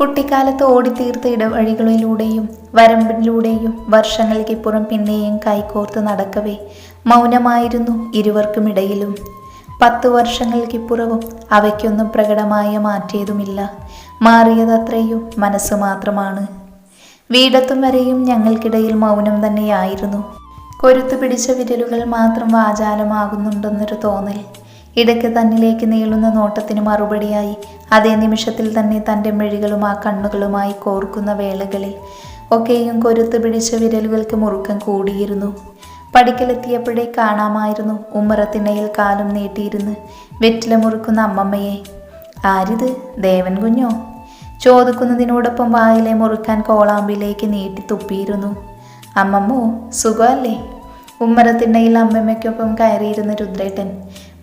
കുട്ടിക്കാലത്ത് ഓടിത്തീർത്ത ഇടവഴികളിലൂടെയും വരമ്പിലൂടെയും വർഷങ്ങൾക്കിപ്പുറം പിന്നെയും കൈകോർത്ത് നടക്കവേ മൗനമായിരുന്നു ഇരുവർക്കുമിടയിലും. പത്തു വർഷങ്ങൾക്കിപ്പുറവും അവയ്ക്കൊന്നും പ്രകടമായ മാറ്റിയതുമില്ല മാറിയതത്രയും മനസ്സ് മാത്രമാണ്. വീടത്തും വരെയും ഞങ്ങൾക്കിടയിൽ മൗനം തന്നെയായിരുന്നു. കൊരുത്തു പിടിച്ച വിരലുകൾ മാത്രം വാചാലമാകുന്നുണ്ടെന്നൊരു തോന്നൽ. ഇടയ്ക്ക് തന്നിലേക്ക് നീളുന്ന നോട്ടത്തിന് മറുപടിയായി അതേ നിമിഷത്തിൽ തന്നെ തന്റെ മെഴികളും ആ കണ്ണുകളുമായി കോർക്കുന്ന വേളകളിൽ ഒക്കെയും കൊരുത്ത് പിടിച്ച വിരലുകൾക്ക് മുറുക്കം കൂടിയിരുന്നു. പടിക്കലെത്തിയപ്പോഴേ കാണാമായിരുന്നു ഉമ്മറത്തിണ്ണയിൽ കാലും നീട്ടിയിരുന്ന് വെറ്റില മുറുക്കുന്ന അമ്മമ്മയെ. ആരിത്? ദേവൻ കുഞ്ഞോ? ചോദിക്കുന്നതിനോടൊപ്പം വായിലെ മുറുക്കാൻ കോളാമ്പിലേക്ക് നീട്ടി തുപ്പിയിരുന്നു. അമ്മമ്മോ സുഖമല്ലേ? ഉമ്മറത്തിണ്ണയിൽ അമ്മമ്മയ്ക്കൊപ്പം കയറിയിരുന്ന രുദ്രേട്ടൻ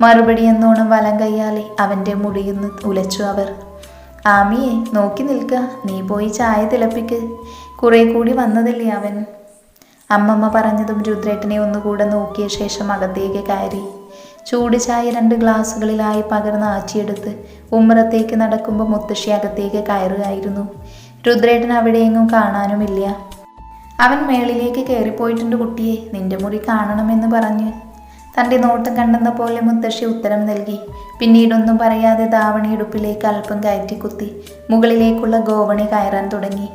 മറുപടി എന്നോണം വലം കയ്യാലെ അവന്റെ മുടിയുന്ന് ഉലച്ചു അവർ. ആമിയെ നോക്കി നിൽക്കുക നീ പോയി ചായ തിളപ്പിക്ക്. കുറെ കൂടി വന്നതല്ലേ അവൻ? അമ്മമ്മ പറഞ്ഞതും രുദ്രേട്ടനെ ഒന്നുകൂടെ നോക്കിയ ശേഷം അകത്തേക്ക് കയറി. ചൂട് ചായ രണ്ട് ഗ്ലാസ്സുകളിലായി പകർന്ന് ആച്ചിയെടുത്ത് ഉമ്മറത്തേക്ക് നടക്കുമ്പോൾ മുത്തശ്ശി അകത്തേക്ക് കയറുകയായിരുന്നു. രുദ്രേട്ടൻ അവിടെയെങ്ങും കാണാനുമില്ല. അവൻ മേളിലേക്ക് കയറിപ്പോയിട്ടുണ്ട് കുട്ടിയെ. നിന്റെ മുറി കാണണമെന്ന് പറഞ്ഞ് തന്റെ നോട്ടം കണ്ടെന്ന പോലെ മുത്തശ്ശി ഉത്തരം നൽകി. പിന്നീടൊന്നും പറയാതെ ധാവണി ഇടുപ്പിലേക്ക് അല്പം കയറ്റി കുത്തി. മുകളിലേക്കുള്ള ഗോവണി കയറാൻ തുടങ്ങി.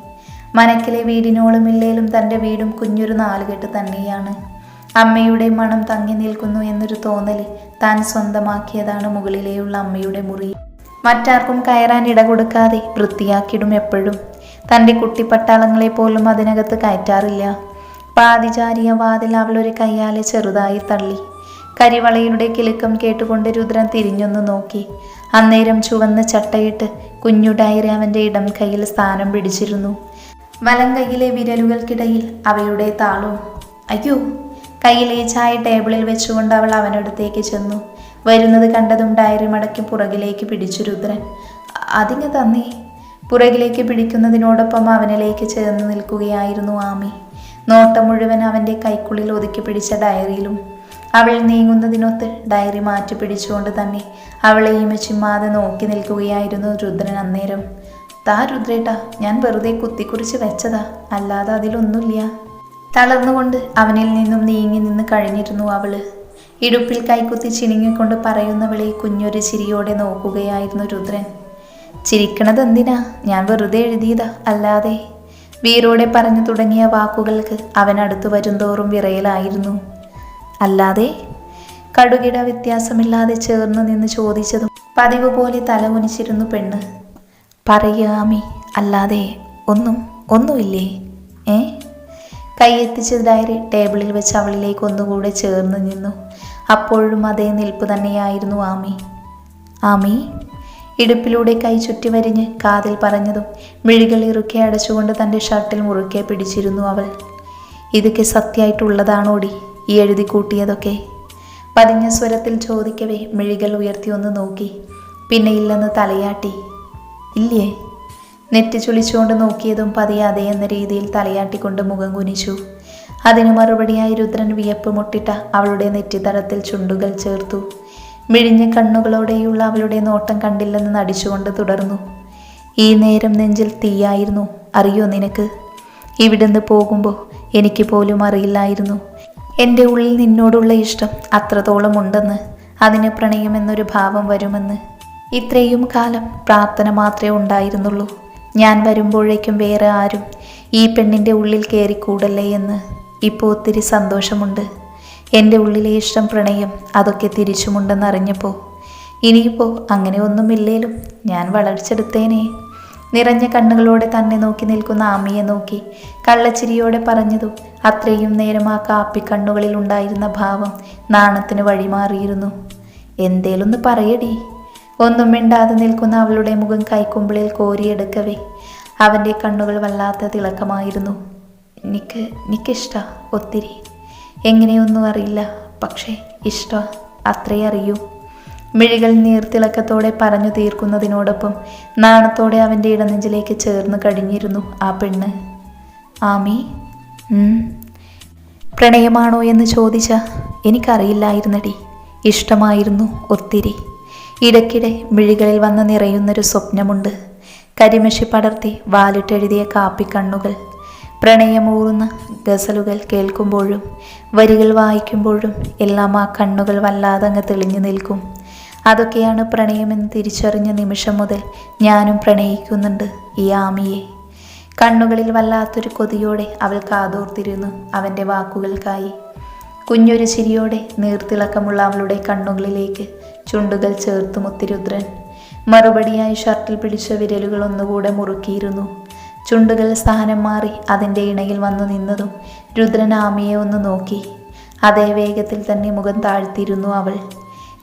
മനക്കിലെ വീടിനോളം ഇല്ലേലും തന്റെ വീടും കുഞ്ഞൊരു നാലുകെട്ട് തന്നെയാണ്. അമ്മയുടെ മണം തങ്ങി നിൽക്കുന്നു എന്നൊരു തോന്നൽ താൻ സ്വന്തമാക്കിയതാണ് മുകളിലെയുള്ള അമ്മയുടെ മുറി. മറ്റാർക്കും കയറാൻ ഇട കൊടുക്കാതെ വൃത്തിയാക്കിടും എപ്പോഴും. തന്റെ കുട്ടിപ്പട്ടാളങ്ങളെ പോലും അതിനകത്ത് കയറ്റാറില്ല. പാതിചാരിയ വാതിൽ അവളൊരു കയ്യാലെ ചെറുതായി തള്ളി. കരിവളയുടെ കിലുക്കം കേട്ടുകൊണ്ട് രുദ്രൻ തിരിഞ്ഞൊന്ന് നോക്കി. അന്നേരം ചുവന്ന ചട്ടയിട്ട് കുഞ്ഞു ഡയറി അവന്റെ ഇടം കയ്യിൽ സ്ഥാനം പിടിച്ചിരുന്നു. വലം കയ്യിലെ വിരലുകൾക്കിടയിൽ അവയുടെ താളും അയ്യോ കയ്യിലെ ചായ ടേബിളിൽ വെച്ചുകൊണ്ട് അവൾ അവനടുത്തേക്ക് ചെന്നു. വരുന്നത് കണ്ടതും ഡയറി മടക്കി പുറകിലേക്ക് പിടിച്ചു രുദ്രൻ. അതിങ്ങ് തന്നേ. പുറകിലേക്ക് പിടിക്കുന്നതിനോടൊപ്പം അവനിലേക്ക് ചേർന്ന് നിൽക്കുകയായിരുന്നു ആമി. നോട്ടം മുഴുവൻ അവന്റെ കൈക്കുള്ളിൽ ഒതുക്കി പിടിച്ച ഡയറിയിലും അവൾ നീങ്ങുന്നതിനൊത്ത് ഡയറി മാറ്റി പിടിച്ചുകൊണ്ട് തന്നെ അവളെ ഇമച്ചിമ്മാതെ നോക്കി നിൽക്കുകയായിരുന്നു രുദ്രൻ അന്നേരം. താ രുദ്രേട്ടാ ഞാൻ വെറുതെ കുത്തിക്കുറിച്ച് വെച്ചതാ. അല്ലാതെ അതിലൊന്നുമില്ല. തളർന്നുകൊണ്ട് അവനിൽ നിന്നും നീങ്ങി നിന്ന് കഴിഞ്ഞിരുന്നു അവൾ. ഇടുപ്പിൽ കൈക്കുത്തി ചിണിങ്ങിക്കൊണ്ട് പറയുന്നവളെ കുഞ്ഞൊരു ചിരിയോടെ നോക്കുകയായിരുന്നു രുദ്രൻ. ചിരിക്കണത് എന്തിനാ ഞാൻ വെറുതെ എഴുതിയതാ. അല്ലാതെ. വീരോടെ പറഞ്ഞു തുടങ്ങിയ വാക്കുകൾക്ക് അവൻ അടുത്തു വരുംതോറും വിറയലായിരുന്നു. അല്ലാതെ കടുകിട വ്യത്യാസമില്ലാതെ ചേർന്ന് നിന്ന് ചോദിച്ചതും പതിവ് പോലെ തല കുനിച്ചിരുന്നു പെണ്ണ്. പറയാമി അല്ലാതെ ഒന്നും ഒന്നുമില്ലേ? ഏ? കൈയെത്തിച്ച ഡയറി ടേബിളിൽ വെച്ച് അവളിലേക്ക് ഒന്നുകൂടെ ചേർന്ന് നിന്നു. അപ്പോഴും അതേ നിൽപ്പ് തന്നെയായിരുന്നു ആമി. ആമി ഇടുപ്പിലൂടെ കൈ ചുറ്റി വരിഞ്ഞ് കാതിൽ പറഞ്ഞതും മിഴികൾ ഇറുക്കെ അടച്ചുകൊണ്ട് തന്റെ ഷർട്ടിൽ മുറുക്കെ പിടിച്ചിരുന്നു അവൾ. ഇതൊക്കെ സത്യമായിട്ടുള്ളതാണോടി? ഈ എഴുതി കൂട്ടിയതൊക്കെ പതിഞ്ഞ സ്വരത്തിൽ ചോദിക്കവേ മിഴികൾ ഉയർത്തി ഒന്ന് നോക്കി. പിന്നെ ഇല്ലെന്ന് തലയാട്ടി. ഇല്ലേ? നെറ്റി ചുളിച്ചുകൊണ്ട് നോക്കിയതും പതിയാതെ എന്ന രീതിയിൽ തലയാട്ടിക്കൊണ്ട് മുഖം കുനിച്ചു. അതിനു മറുപടിയായി രുദ്രൻ വിയപ്പ് മുട്ടിട്ട അവളുടെ നെറ്റിത്തടത്തിൽ ചുണ്ടുകൾ ചേർത്തു. മിഴിഞ്ഞ കണ്ണുകളോടെയുള്ള അവളുടെ നോട്ടം കണ്ടില്ലെന്ന് നടിച്ചുകൊണ്ട് തുടർന്നു. ഈ നേരം നെഞ്ചിൽ തീയായിരുന്നു. അറിയോ നിനക്ക്? ഇവിടുന്ന് പോകുമ്പോൾ എനിക്ക് പോലും അറിയില്ലായിരുന്നു. എന്റെ ഉള്ളിൽ നിന്നോടുള്ള ഇഷ്ടം അത്രത്തോളം ഉണ്ടെന്ന് അതിന് പ്രണയമെന്നൊരു ഭാവം വരുമെന്ന്. ഇത്രയും കാലം പ്രാർത്ഥന മാത്രമേ ഉണ്ടായിരുന്നുള്ളൂ. ഞാൻ വരുമ്പോഴേക്കും വേറെ ആരും ഈ പെണ്ണിന്റെ ഉള്ളിൽ കയറിക്കൂടല്ലേ എന്ന് ഇപ്പോൾ ഒത്തിരി സന്തോഷമുണ്ട്. എന്റെ ഉള്ളിലെ ഇഷ്ടം പ്രണയം അതൊക്കെ തിരിച്ചുമുണ്ടെന്നറിഞ്ഞപ്പോൾ ഇനിയിപ്പോൾ അങ്ങനെ ഒന്നുമില്ലേലും ഞാൻ വളർച്ചെടുത്തേനേ. നിറഞ്ഞ കണ്ണുകളോടെ തന്നെ നോക്കി നിൽക്കുന്ന ആമിയെ നോക്കി കള്ളച്ചിരിയോടെ പറഞ്ഞതും അത്രയും നേരം ആ കാപ്പി കണ്ണുകളിൽ ഉണ്ടായിരുന്ന ഭാവം നാണത്തിന് വഴിമാറിയിരുന്നു എന്തേലൊന്ന് പറയടി. ഒന്നും മിണ്ടാതെ നിൽക്കുന്ന അവളുടെ മുഖം കൈക്കുമ്പിളിൽ കോരിയെടുക്കവേ. അവന്റെ കണ്ണുകൾ വല്ലാത്ത തിളക്കമായിരുന്നു. നിക്ക് നിക്കിഷ്ട ഒത്തിരി. എങ്ങനെയൊന്നും അറിയില്ല. പക്ഷേ ഇഷ്ട അത്രേ അറിയൂ. മിഴികൾ നീർത്തിളക്കത്തോടെ പറഞ്ഞു തീർക്കുന്നതിനോടൊപ്പം നാണത്തോടെ അവന്റെ ഇടനെഞ്ചിലേക്ക് ചേർന്ന് കഴിഞ്ഞിരുന്നു ആ പെണ്ണ്. ആമി പ്രണയമാണോ എന്ന് ചോദിച്ച എനിക്കറിയില്ലായിരുന്നടി. ഇഷ്ടമായിരുന്നു ഒത്തിരി. ഇടയ്ക്കിടെ മിഴികളിൽ വന്ന് നിറയുന്നൊരു സ്വപ്നമുണ്ട്. കരിമഷി പടർത്തി വാലിട്ടെഴുതിയ കാപ്പിക്കണ്ണുകൾ. പ്രണയമൂറുന്ന ഗസലുകൾ കേൾക്കുമ്പോഴും വരികൾ വായിക്കുമ്പോഴും എല്ലാം ആ കണ്ണുകൾ വല്ലാതെ അങ്ങ് തെളിഞ്ഞു നിൽക്കും. അതൊക്കെയാണ് പ്രണയമെന്ന് തിരിച്ചറിഞ്ഞ നിമിഷം മുതൽ ഞാനും പ്രണയിക്കുന്നുണ്ട് ഈ ആമിയെ. കണ്ണുകളിൽ വല്ലാത്തൊരു കൊതിയോടെ അവൾ കാതോർത്തിരുന്നു അവന്റെ വാക്കുകൾക്കായി. കുഞ്ഞൊരു ചിരിയോടെ നീർത്തിളക്കമുള്ള അവളുടെ കണ്ണുകളിലേക്ക് ചുണ്ടുകൾ ചേർത്ത് മുത്തിരുദ്രൻ. മറുപടിയായി ഷർട്ടിൽ പിടിച്ച വിരലുകൾ ഒന്നുകൂടെ മുറുക്കിയിരുന്നു. ചുണ്ടുകൾ സ്ഥാനം മാറി അതിന്റെ ഇണയിൽ വന്നു നിന്നതും രുദ്രൻ ആമിയെ ഒന്ന് നോക്കി. അതേ വേഗത്തിൽ തന്നെ മുഖം താഴ്ത്തിയിരുന്നു അവൾ.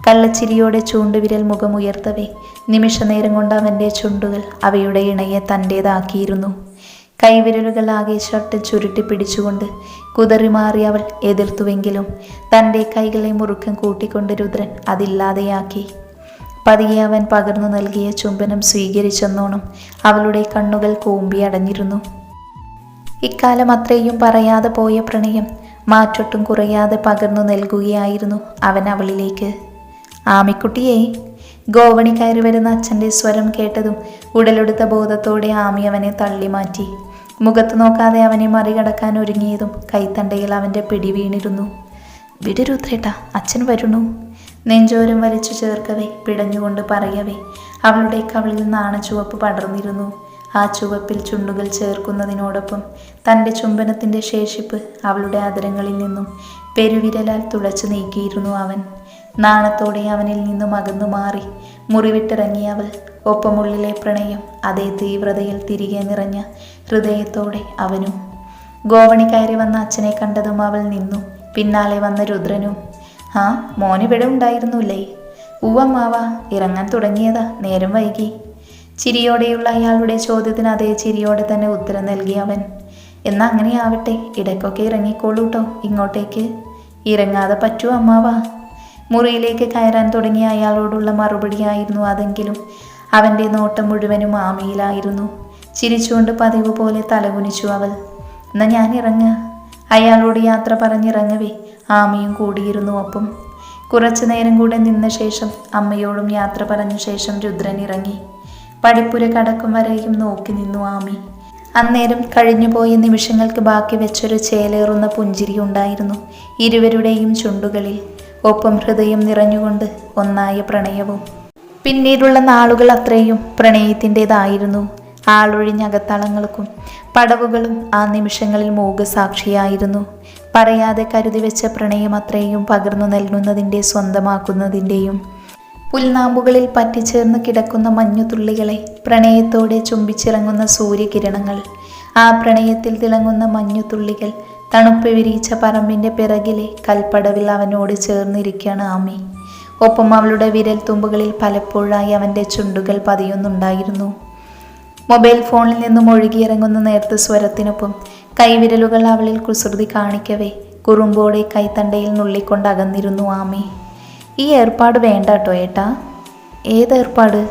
കള്ളച്ചിരിയോടെ ചൂണ്ടുവിരൽ മുഖമുയർത്തവേ നിമിഷനേരം കൊണ്ട് അവന്റെ ചുണ്ടുകൾ അവയുടെ ഇണയെ തന്റേതാക്കിയിരുന്നു കൈവിരലുകൾ ആകെ ഷർട്ട് ചുരുട്ടി പിടിച്ചുകൊണ്ട് കുതറിമാറി അവൾ എതിർത്തുവെങ്കിലും തന്റെ കൈകളെ മുറുക്കം കൂട്ടിക്കൊണ്ട് രുദ്രൻ അതില്ലാതെയാക്കി. പതിയെ അവൻ പകർന്നു നൽകിയ ചുംബനം സ്വീകരിച്ചെന്നോണം അവളുടെ കണ്ണുകൾ കൂമ്പി അടഞ്ഞിരുന്നു. ഇക്കാലം അത്രയും പറയാതെ പോയ പ്രണയം മാറ്റൊട്ടും കുറയാതെ പകർന്നു നൽകുകയായിരുന്നു അവൻ അവളിലേക്ക്. ആമിക്കുട്ടിയെ ഗോവണി കയറി വരുന്ന അച്ഛന്റെ സ്വരം കേട്ടതും ഉടലെടുത്ത ബോധത്തോടെ ആമി അവനെ തള്ളി മാറ്റി. മുഖത്ത് നോക്കാതെ അവനെ മറികടക്കാൻ ഒരുങ്ങിയതും കൈത്തണ്ടയിൽ അവന്റെ പിടി വീണിരുന്നു. വിടരുത്രേട്ട അച്ഛൻ വരുന്നു നെഞ്ചോരം വലിച്ചു ചേർക്കവേ പിടഞ്ഞുകൊണ്ട് പറയവേ. അവളുടെ കവിളിൽ നാണച്ചുവപ്പ് പടർന്നിരുന്നു. ആ ചുവപ്പിൽ ചുണ്ടുകൾ ചേർക്കുന്നതിനോടൊപ്പം തന്റെ ചുംബനത്തിന്റെ ശേഷിപ്പ് അവളുടെ അതരങ്ങളിൽ നിന്നും പെരുവിരലാൽ തുളച്ചു നീക്കിയിരുന്നു അവൻ. നാണത്തോടെ അവനിൽ നിന്നും അകന്നു മാറി. മുറിവിട്ടിറങ്ങിയ അവൾ ഒപ്പമുള്ളിലെ പ്രണയം അതേ തീവ്രതയിൽ തിരികെ നിറഞ്ഞ ഹൃദയത്തോടെ അവനും. ഗോവണി കയറി വന്ന അച്ഛനെ കണ്ടതും അവൾ നിന്നു. പിന്നാലെ വന്ന രുദ്രനും ആ മോനിവിടെ ഉണ്ടായിരുന്നുല്ലേ? ഉവ്വമ്മാവ ഇറങ്ങാൻ തുടങ്ങിയതാ നേരം വൈകി. ചിരിയോടെയുള്ള അയാളുടെ ചോദ്യത്തിന് അതേ ചിരിയോടെ തന്നെ ഉത്തരം നൽകി അവൻ. എന്നാ അങ്ങനെയാവട്ടെ ഇടയ്ക്കൊക്കെ ഇറങ്ങിക്കോളൂട്ടോ ഇങ്ങോട്ടേക്ക്. ഇറങ്ങാതെ പറ്റൂ അമ്മാവാ. മുറിയിലേക്ക് കയറാൻ തുടങ്ങിയ അയാളോടുള്ള മറുപടിയായിരുന്നു അതെങ്കിലും. അവന്റെ നോട്ടം മുഴുവനും ആമയിലായിരുന്നു. ചിരിച്ചുകൊണ്ട് പതിവ് പോലെ തലകുനിച്ചു അവൾ. എന്നാ ഞാൻ ഇറങ്ങ. അയാളോട് യാത്ര പറഞ്ഞിറങ്ങവേ. ആമയും കൂടിയിരുന്നു ഒപ്പം. കുറച്ചു നേരം കൂടെ നിന്ന ശേഷം അമ്മയോടും യാത്ര പറഞ്ഞ ശേഷം രുദ്രൻ ഇറങ്ങി. പടിപ്പുര കടക്കും വരെയും നോക്കി നിന്നു ആമി. അന്നേരം കഴിഞ്ഞുപോയ നിമിഷങ്ങൾക്ക് ബാക്കി വെച്ചൊരു ചേലേറുന്ന പുഞ്ചിരി ഉണ്ടായിരുന്നു ഇരുവരുടെയും ചുണ്ടുകളിൽ. ഒപ്പം ഹൃദയം നിറഞ്ഞുകൊണ്ട് ഒന്നായ പ്രണയവും. പിന്നീടുള്ള നാളുകൾ അത്രയും പ്രണയത്തിന്റെതായിരുന്നു. ആളൊഴിഞ്ഞകത്തളങ്ങൾക്കും പടവുകളും ആ നിമിഷങ്ങളിൽ മൂകസാക്ഷിയായിരുന്നു. പറയാതെ കരുതി വെച്ച പ്രണയം അത്രയും പകർന്നു നൽകുന്നതിന്റെ സ്വന്തമാക്കുന്നതിന്റെയും പുൽനാമ്പുകളിൽ പറ്റിച്ചേർന്ന് കിടക്കുന്ന മഞ്ഞുതുള്ളികളെ പ്രണയത്തോടെ ചുംബിച്ചിറങ്ങുന്ന സൂര്യകിരണങ്ങൾ ആ പ്രണയത്തിൽ തിളങ്ങുന്ന മഞ്ഞുതുള്ളികൾ തണുപ്പ് വിരിയിച്ച പറമ്പിന്റെ പിറകിലെ കൽപ്പടവിൽ അവനോട് ചേർന്നിരിക്കുകയാണ് ആമി. ഒപ്പം അവളുടെ വിരൽ തുമ്പുകളിൽ പലപ്പോഴായി അവന്റെ ചുണ്ടുകൾ പതിയുന്നുണ്ടായിരുന്നു. മൊബൈൽ ഫോണിൽ നിന്നും ഒഴുകിയിറങ്ങുന്ന നേർത്ത സ്വരത്തിനൊപ്പം കൈവിരലുകൾ അവളിൽ കുസൃതി കാണിക്കവേ കുറുമ്പോടെ കൈത്തണ്ടയിൽ നുള്ളിക്കൊണ്ട് അകന്നിരുന്നു ആമി. ഈ ഏർപ്പാട് വേണ്ട കേട്ടോ ഏട്ടാ ഏതേർപ്പാട്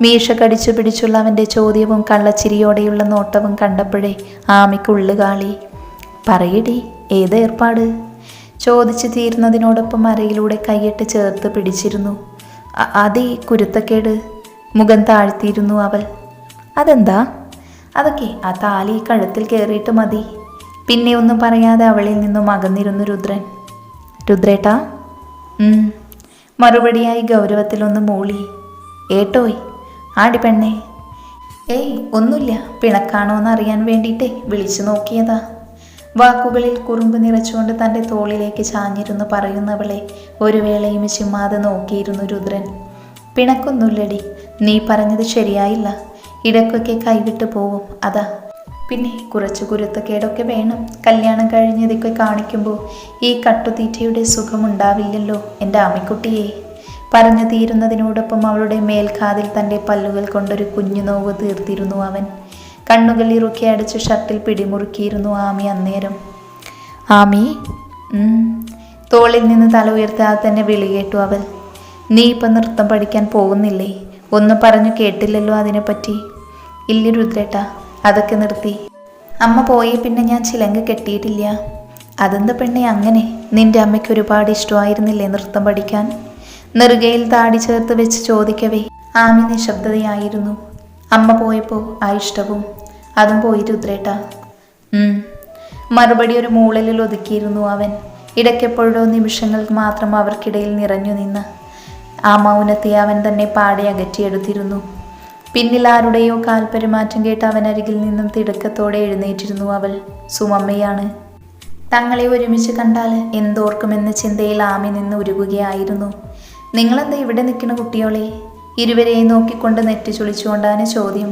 മീശ കടിച്ചു പിടിച്ചുള്ള അവന്റെ ചോദ്യവും കള്ളച്ചിരിയോടെയുള്ള നോട്ടവും കണ്ടപ്പോഴേ ആമിക്കുള്ളു കാളി പറയടി ഏത് ഏർപ്പാട്? ചോദിച്ചു തീരുന്നതിനോടൊപ്പം അരയിലൂടെ കൈയിട്ട് ചേർത്ത് പിടിച്ചിരുന്നു. "അ- അതേ കുരുത്തക്കേട്. മുഖം താഴ്ത്തിയിരുന്നു അവൾ. അതെന്താ? അതൊക്കെ ആ താലി കഴുത്തിൽ കയറിയിട്ട് മതി. പിന്നെ ഒന്നും പറയാതെ അവളിൽ നിന്നും അകന്നിരുന്നു രുദ്രൻ. രുദ്രേട്ടാ. മറുപടിയായി ഗൗരവത്തിലൊന്ന് മൂളി. ഏട്ടോയ് ആടി പെണ്ണേ. ഏയ് ഒന്നുമില്ല. പിണക്കാണോന്ന് അറിയാൻ വേണ്ടിയിട്ടേ വിളിച്ചു നോക്കിയതാ. വാക്കുകളിൽ കുറുമ്പ് നിറച്ചുകൊണ്ട് തന്റെ തോളിലേക്ക് ചാഞ്ഞിരുന്നു പറയുന്നവളെ ഒരു വേളയും ചിമ്മാതെ നോക്കിയിരുന്നു രുദ്രൻ. പിണക്കൊന്നുമില്ലടി നീ പറഞ്ഞത് ശരിയായില്ല. ഇടക്കൊക്കെ കൈവിട്ട് പോവും അതാ. പിന്നെ കുറച്ച് കുരുത്തക്കേടൊക്കെ വേണം. കല്യാണം കഴിഞ്ഞതൊക്കെ കാണിക്കുമ്പോൾ ഈ കട്ടുതീറ്റയുടെ സുഖമുണ്ടാവില്ലല്ലോ എന്റെ ആമിക്കുട്ടിയെ. പറഞ്ഞു തീരുന്നതിനോടൊപ്പം അവളുടെ മേൽക്കാതിൽ തന്റെ പല്ലുകൾ കൊണ്ടൊരു കുഞ്ഞു നോവ് തീർത്തിരുന്നു അവൻ. കണ്ണുകൾ ഇറുക്കി അടിച്ച് ഷർട്ടിൽ പിടിമുറുക്കിയിരുന്നു ആമി അന്നേരം. ആമി തോളിൽ നിന്ന് തല ഉയർത്താതെ തന്നെ വിളി കേട്ടു അവൾ. നീ ഇപ്പം നൃത്തം പഠിക്കാൻ പോകുന്നില്ലേ? ഒന്നും പറഞ്ഞു കേട്ടില്ലല്ലോ അതിനെപ്പറ്റി. ഇല്ല രുദ്രേട്ട അതൊക്കെ നിർത്തി. അമ്മ പോയി പിന്നെ ഞാൻ ചിലങ്ക് കെട്ടിയിട്ടില്ല. അതെന്താ പെണ്ണെ അങ്ങനെ? നിന്റെ അമ്മയ്ക്ക് ഒരുപാട് ഇഷ്ടമായിരുന്നില്ലേ നൃത്തം പഠിക്കാൻ? നെറുകയിൽ താടി ചേർത്ത് വെച്ച് ചോദിക്കവേ. ആമി നിശബ്ദതയായിരുന്നു. അമ്മ പോയപ്പോൾ ആ ഇഷ്ടവും അതും പോയി രുദ്രേട്ട. മറുപടി ഒരു മൂളലിൽ ഒതുക്കിയിരുന്നു അവൻ. ഇടയ്ക്കെപ്പോഴോ നിമിഷങ്ങൾക്ക് മാത്രം അവർക്കിടയിൽ നിറഞ്ഞു നിന്ന്. ആ മൗനത്തെ അവൻ തന്നെ പാടെ അകറ്റിയെടുത്തിരുന്നു പിന്നിൽ ആരുടെയോ കാൽപെരുമാറ്റം കേട്ട് അവൻ അരികിൽ നിന്നും തിടുക്കത്തോടെ എഴുന്നേറ്റിരുന്നു അവൾ. സുമമ്മയാണ്. തങ്ങളെ ഒരുമിച്ച് കണ്ടാൽ എന്തോർക്കുമെന്ന ചിന്തയിൽ ആമി നിന്ന് ഉരുകുകയായിരുന്നു. നിങ്ങളെന്താ ഇവിടെ നിൽക്കുന്ന കുട്ടിയോളെ? ഇരുവരെയും നോക്കിക്കൊണ്ട് നെറ്റി ചുളിച്ചുകൊണ്ടാണ് ചോദ്യം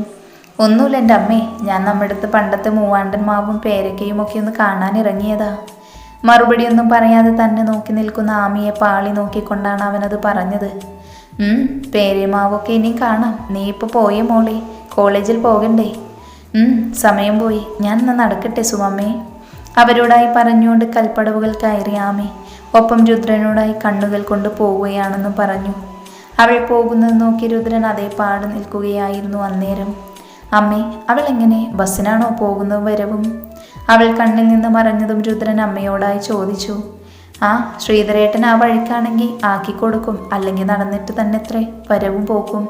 ഒന്നുമില്ല എന്റെ അമ്മേ ഞാൻ നമ്മുടെ അടുത്ത് പണ്ടത്തെ മൂവാണ്ടൻ മാവും പേരക്കയും ഒക്കെ ഒന്ന് കാണാൻ ഇറങ്ങിയതാ. മറുപടിയൊന്നും പറയാതെ തന്നെ നോക്കി നിൽക്കുന്ന ആമിയെ പാളി നോക്കിക്കൊണ്ടാണ് അവനത് പറഞ്ഞത്. പേരമാവൊക്കെ ഇനിയും കാണാം. നീ ഇപ്പോൾ പോയേ മോളെ കോളേജിൽ പോകണ്ടേ. സമയം പോയി. ഞാൻ ഇന്ന് നടക്കട്ടെ സുമമ്മേ. അവരോടായി പറഞ്ഞുകൊണ്ട് കൽപ്പടവുകൾ കയറി ആമി. ഒപ്പം രുദ്രനോടായി കണ്ണുകൾ കൊണ്ട് പോവുകയാണെന്നും പറഞ്ഞു. അവൾ പോകുന്നത് നോക്കി രുദ്രൻ അതേ പാട് നിൽക്കുകയായിരുന്നു അന്നേരം. അമ്മേ അവൾ എങ്ങനെ? ബസ്സിനാണോ പോകുന്നതും വരവും? അവൾ കണ്ണിൽ നിന്ന് മറഞ്ഞതും രുദ്രൻ അമ്മയോടായി ചോദിച്ചു. ആ ശ്രീധരേട്ടൻ ആ വഴിക്കാണെങ്കിൽ ആക്കി കൊടുക്കും അല്ലെങ്കിൽ നടന്നിട്ട് തന്നെ എത്രേ വരവും പോക്കും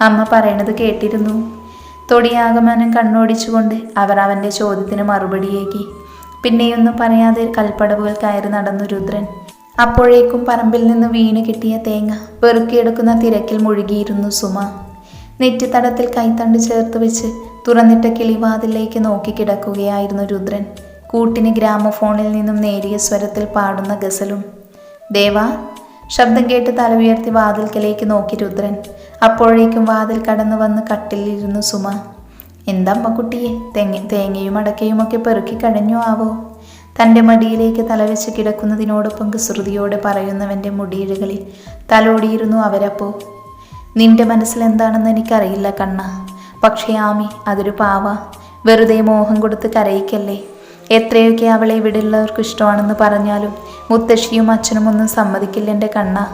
അമ്മ പറയണത് കേട്ടിരുന്നു. തൊടിയാകമാനം കണ്ണോടിച്ചുകൊണ്ട് അവർ അവന്റെ ചോദ്യത്തിന് മറുപടിയേകി. പിന്നെയൊന്നും പറയാതെ കൽപ്പടവുകൾ കയറി നടന്നു രുദ്രൻ. അപ്പോഴേക്കും പറമ്പിൽ നിന്ന് വീണ് കിട്ടിയ തേങ്ങ പെറുക്കിയെടുക്കുന്ന തിരക്കിൽ മുഴുകിയിരുന്നു സുമ. നെറ്റിത്തടത്തിൽ കൈത്തണ്ട് ചേർത്ത് വെച്ച് തുറന്നിട്ട കിളിവാതിലേക്ക് നോക്കി കിടക്കുകയായിരുന്നു രുദ്രൻ. കൂട്ടിന് ഗ്രാമഫോണിൽ നിന്നും നേരിയ സ്വരത്തിൽ പാടുന്ന ഗസലും. ദേവാ ശബ്ദം കേട്ട് തല ഉയർത്തി വാതിൽക്കലേക്ക് നോക്കി രുദ്രൻ. അപ്പോഴേക്കും വാതിൽ കടന്നു വന്ന് കട്ടിലിരുന്നു സുമ. എന്താ അമ്മക്കുട്ടിയെ? തേങ്ങ തേങ്ങയും അടക്കയും ഒക്കെ പെറുക്കി കഴിഞ്ഞു ആവോ? തന്റെ മടിയിലേക്ക് തലവെച്ച് കിടക്കുന്നതിനോടൊപ്പം കുസൃതിയോടെ പറയുന്നവന്റെ മുടിയിഴകളിൽ തലോടിയിരുന്നു അവരപ്പോ. നിന്റെ മനസ്സിൽ എന്താണെന്ന് എനിക്കറിയില്ല കണ്ണ. പക്ഷേ ആമി അതൊരു പാവ. വെറുതെ മോഹം കൊടുത്ത് കരയിക്കല്ലേ? എത്രയൊക്കെ അവളെ ഇവിടെയുള്ളവർക്ക് ഇഷ്ടമാണെന്ന് പറഞ്ഞാലും മുത്തശ്ശിയും അച്ഛനും ഒന്നും സമ്മതിക്കില്ല എന്റെ കണ്ണ.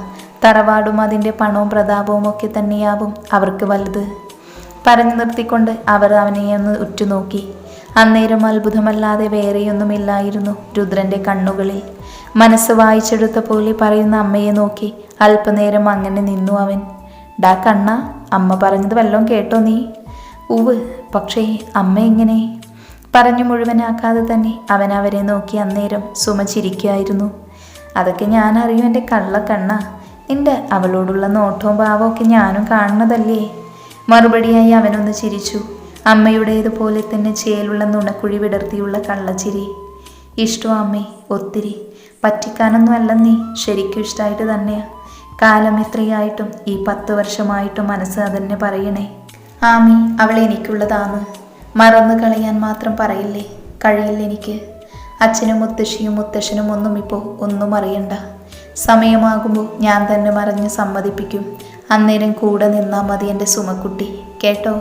തറവാടും അതിന്റെ പണവും പ്രതാപവും ഒക്കെ തന്നെയാവും അവർക്ക് വലുത്. പറഞ്ഞു നിർത്തിക്കൊണ്ട് അവർ അവനെ ഒന്ന് ഉറ്റുനോക്കി. അന്നേരം അത്ഭുതമല്ലാതെ വേറെയൊന്നുമില്ലായിരുന്നു രുദ്രന്റെ കണ്ണുകളിൽ. മനസ്സ് വായിച്ചെടുത്ത പോലെ പറയുന്ന അമ്മയെ നോക്കി അല്പനേരം അങ്ങനെ നിന്നു അവൻ. ഡാ കണ്ണ അമ്മ പറഞ്ഞത് വല്ലതും കേട്ടോ നീ? ഉവ് പക്ഷേ അമ്മ എങ്ങനെ? പറഞ്ഞു മുഴുവനാക്കാതെ തന്നെ അവൻ അവരെ നോക്കി അന്നേരം സുമ ചിരിക്കായിരുന്നു അതൊക്കെ ഞാൻ എന്റെ കള്ള കണ്ണ. നിന്റെ അവളോടുള്ള നോട്ടവും ഭാവമൊക്കെ ഞാനും കാണുന്നതല്ലേ? മറുപടിയായി അവനൊന്ന് ചിരിച്ചു. അമ്മയുടേതുപോലെ തന്നെ ചേലുള്ള നുണക്കുഴി വിടർത്തിയുള്ള കള്ളച്ചിരി. ഇഷ്ടം അമ്മേ ഒത്തിരി. പറ്റിക്കാനൊന്നും അല്ല നീ ശരിക്കും ഇഷ്ടമായിട്ട് തന്നെയാ. കാലം ഇത്രയായിട്ടും ഈ പത്ത് വർഷമായിട്ടും മനസ്സ് അതന്നെ പറയണേ. ആമി അവൾ എനിക്കുള്ളതാണ് മറന്നു കളയാൻ മാത്രം പറയില്ലേ? കഴിയില്ല എനിക്ക്. അച്ഛനും മുത്തശ്ശിയും മുത്തശ്ശനും ഒന്നും ഇപ്പോൾ ഒന്നും അറിയണ്ട. സമയമാകുമ്പോൾ ഞാൻ തന്നെ മറിഞ്ഞ് സമ്മതിപ്പിക്കും. അന്നേരം കൂടെ നിന്നാൽ മതി എന്റെ സുമക്കുട്ടി. കേട്ടോ?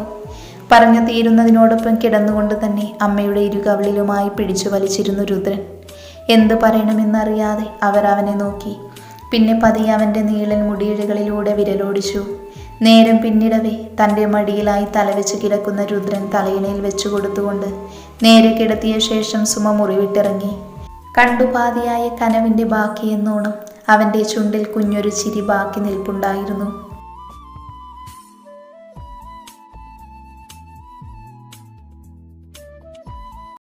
പറഞ്ഞു തീരുന്നതിനോടൊപ്പം കിടന്നുകൊണ്ട് തന്നെ അമ്മയുടെ ഇരുകവളിലുമായി പിടിച്ചു വലിച്ചിരുന്നു രുദ്രൻ. എന്തു പറയണമെന്നറിയാതെ അവർ അവനെ നോക്കി. പിന്നെ പതിയെ അവന്റെ നീളൻ മുടിയിഴകളിലൂടെ വിരലോടിച്ചു. നേരം പിന്നിടവേ തന്റെ മടിയിലായി തലവെച്ച് കിടക്കുന്ന രുദ്രൻ തലയിണയിൽ വെച്ചു കൊടുത്തുകൊണ്ട് നേരെ കിടത്തിയ ശേഷം സുമ മുറിവിട്ടിറങ്ങി. കണ്ടുപാതിയായ കനവിന്റെ ബാക്കിയെന്നോണം അവന്റെ ചുണ്ടിൽ കുഞ്ഞൊരു ചിരി ബാക്കി നിൽപ്പുണ്ടായിരുന്നു.